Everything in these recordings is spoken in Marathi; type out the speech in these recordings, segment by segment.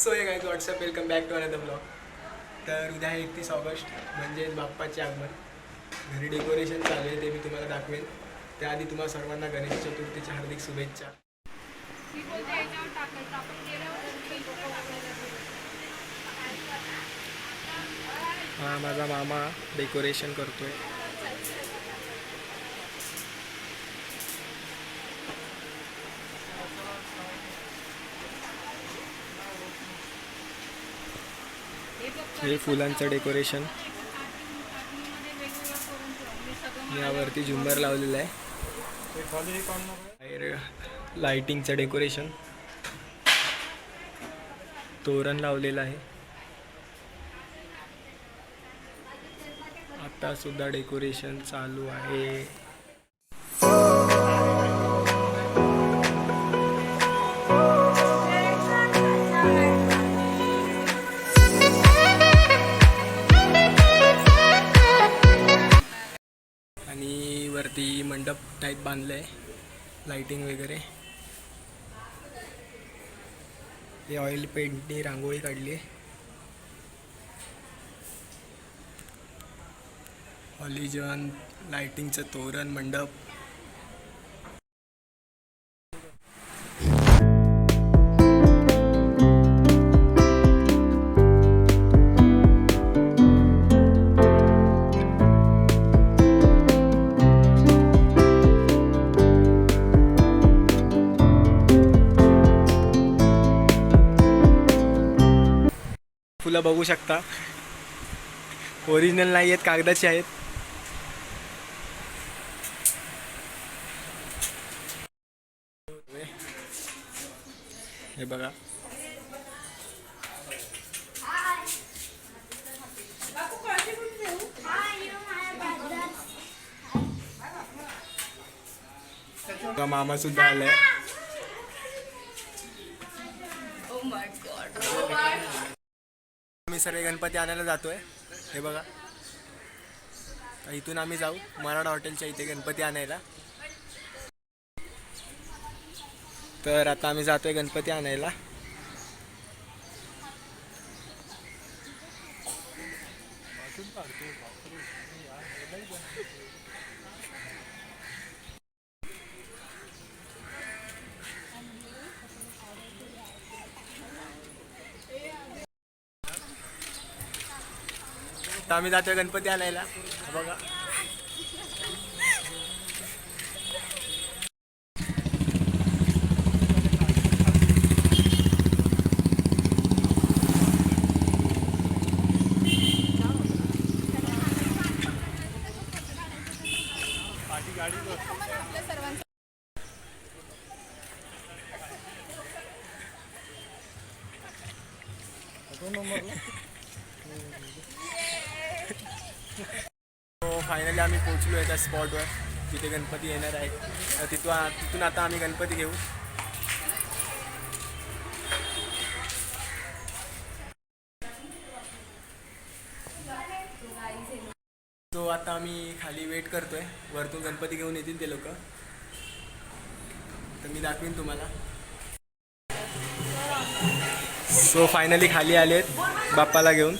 सो हे काय what's up welcome back to another blog तर उद्या आहे एकतीस ऑगस्ट म्हणजेच बाप्पाचे आगमन. घरी डेकोरेशन चालू आहे ते मी तुम्हाला दाखवेन. त्याआधी तुम्हाला सर्वांना गणेश चतुर्थीच्या हार्दिक शुभेच्छा. हा माझा मामा डेकोरेशन करतोय. हे फुलांचं डेकोरेशन. यावरती झुंबर लावलेलं आहे. बाहेर लाइटिंगचं डेकोरेशन. तोरण लावलेलं आहे. आता सुद्धा डेकोरेशन चालू आहे. मंडप टाईप बांधलं आहे लाईटिंग वगैरे. हे ऑइल पेंटने रांगोळी काढली आहे हॉलिजन लायटिंगचं तोरण मंडप. सुद्धा बघू शकता. ओरिजिनल नाही आहेत कागदाचे आहेत. हे बघा. बघा, मामा सुद्धा आलाय. सर्व गणपती आणायला जातोय. हे बघा. तर इथून आम्ही जाऊ. मराठा हॉटेलच्या इथे गणपती आणायला. तर आता आम्ही जातोय गणपती आणायला. तर आम्ही जातोय गणपती आणायला. बघा तो फायनली आम्ही आहे त्या स्पॉटवर. तिथे गणपती येणार आहे. तर तिथून तिथून आता आम्ही गणपती घेऊ. सो आता आम्ही खाली वेट करतोय. वरतून गणपती घेऊन येतील ते लोक. तर मी दाखवीन तुम्हाला. सो फायनली खाली आलेत बाप्पाला घेऊन.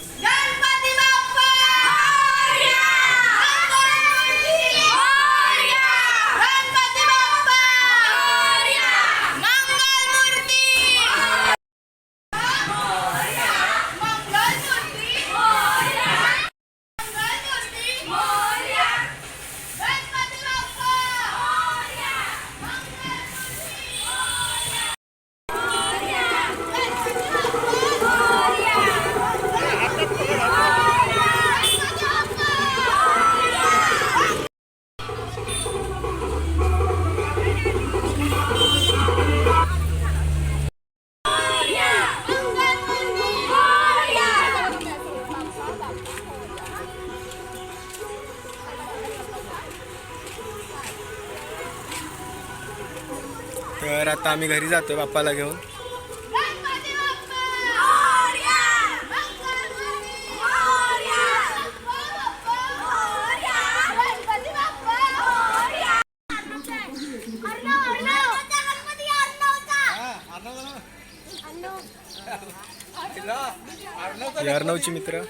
आम्ही घरी जातो बाप्पाला घेऊन. गणपती मित्र.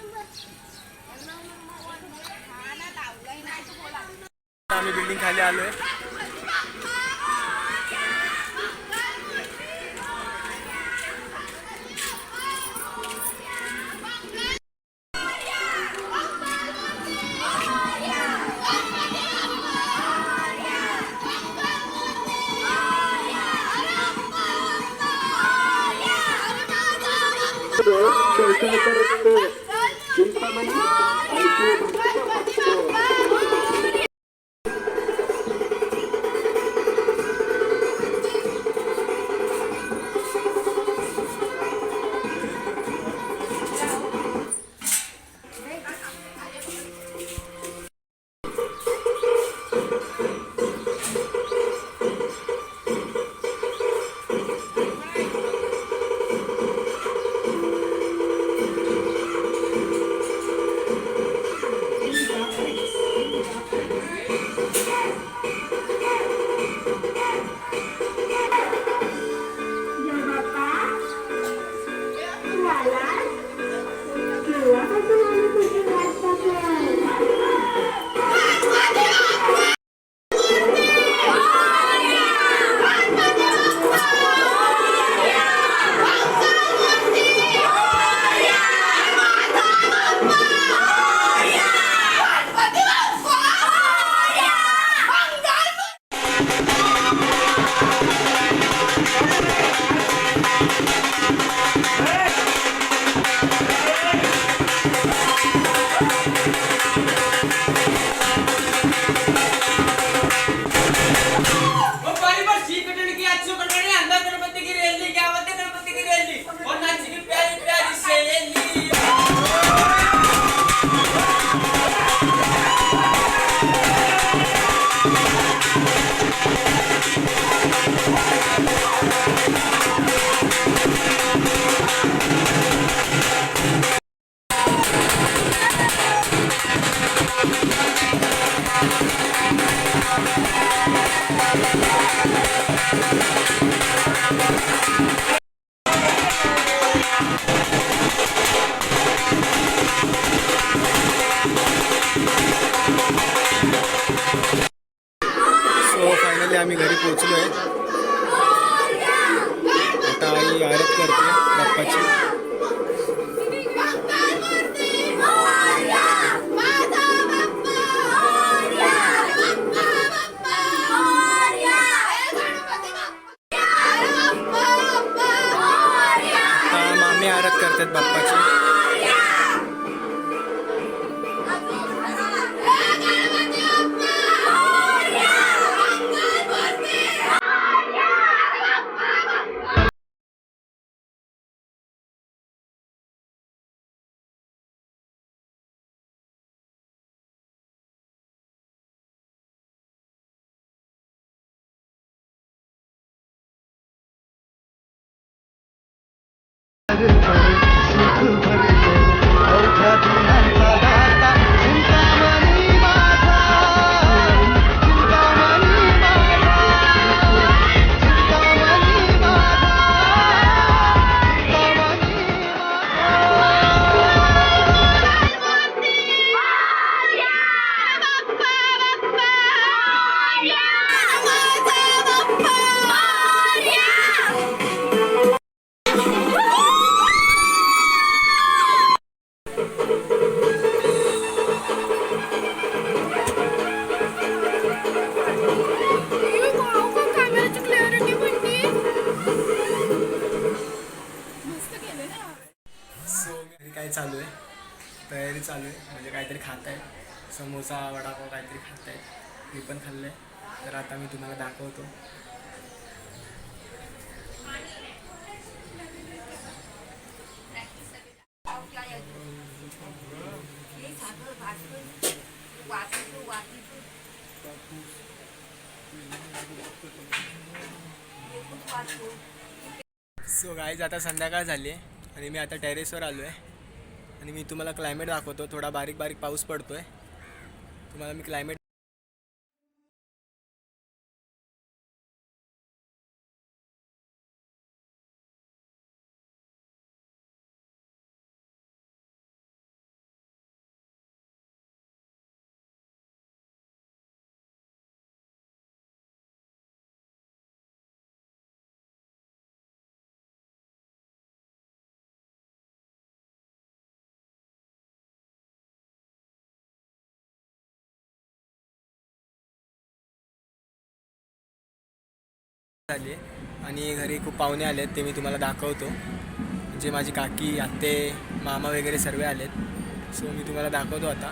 आम्ही घरी पोहोचलो आहे सो समोसा काहीतरी खात आहेत मी पण खाल्लं आहे तर आता मी तुम्हाला दाखवतो. सो गाईज आता संध्याकाळ झाली आहे आणि मी आता टेरेसवर आलो आहे आणि मी तुम्हाला क्लायमेट दाखवतो. थोडा बारीक बारीक पाऊस पडतो आहे तुम्हाला मी क्लायमेट झाली आणि घरी खूप पाहुणे आले आहेत ते मी तुम्हाला दाखवतो. म्हणजे माझी काकी आत्ते मामा वगैरे सर्व आलेत. सो मी तुम्हाला दाखवतो आता.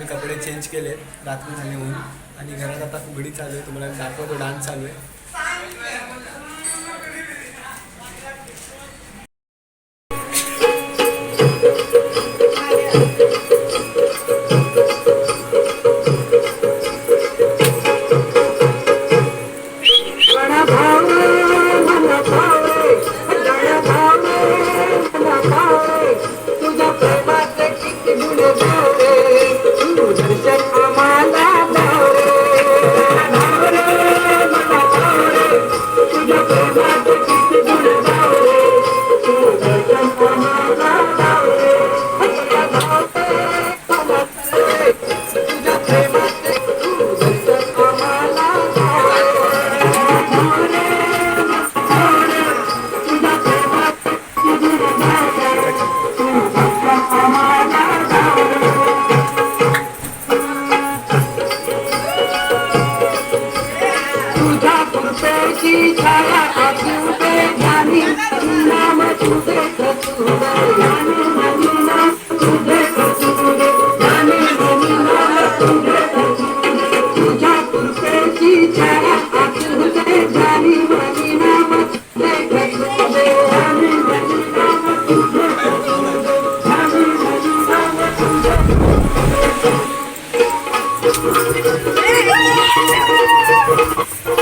मी कपडे चेंज केले रात्री झाले म्हणून आणि घरात आता फुगडी चालू आहे तुम्हाला दाखवतो डान्स चालू आहे. Yeah!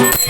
Yeah.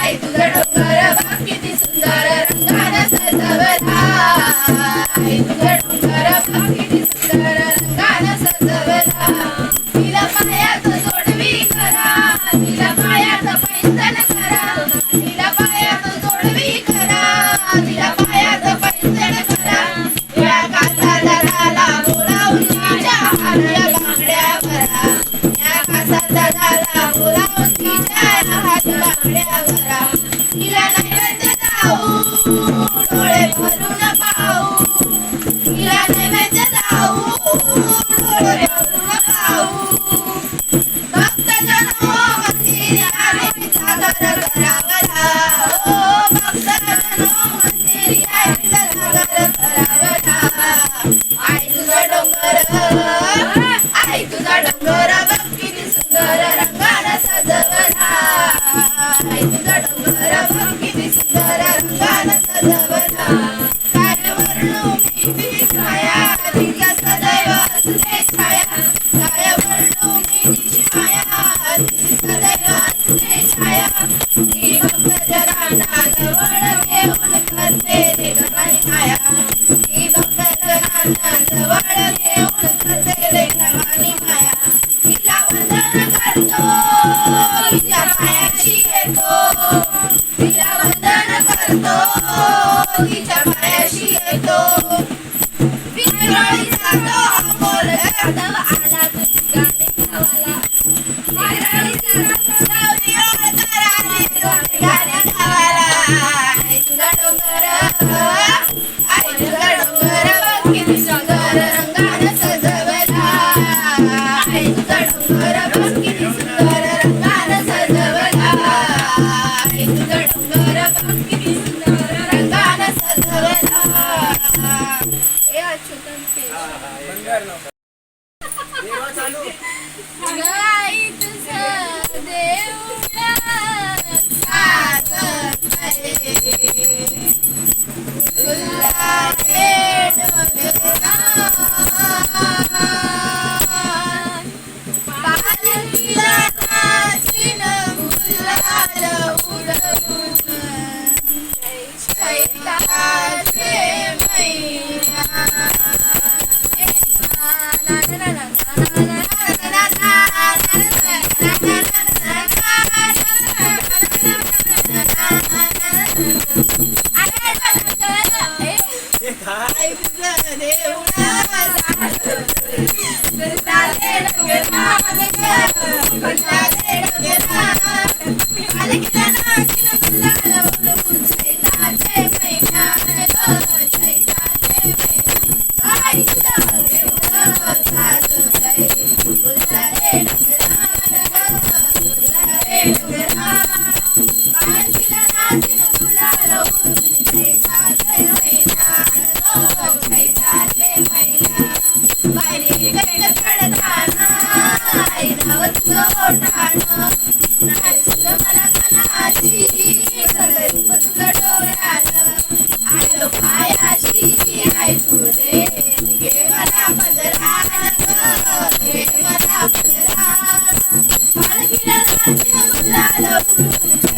la la la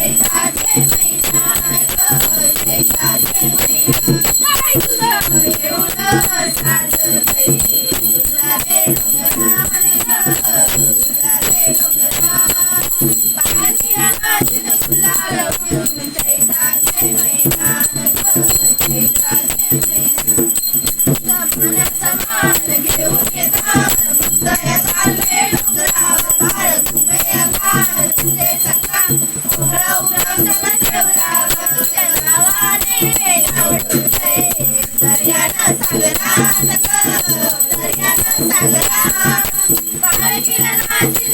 Thank you.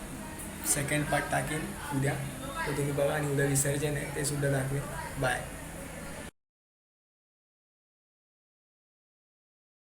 Second part टाकेन उद्या. तर तुम्ही बघा आणि उद्या विसर्जन आहे ते सुद्धा दाखवेन. बाय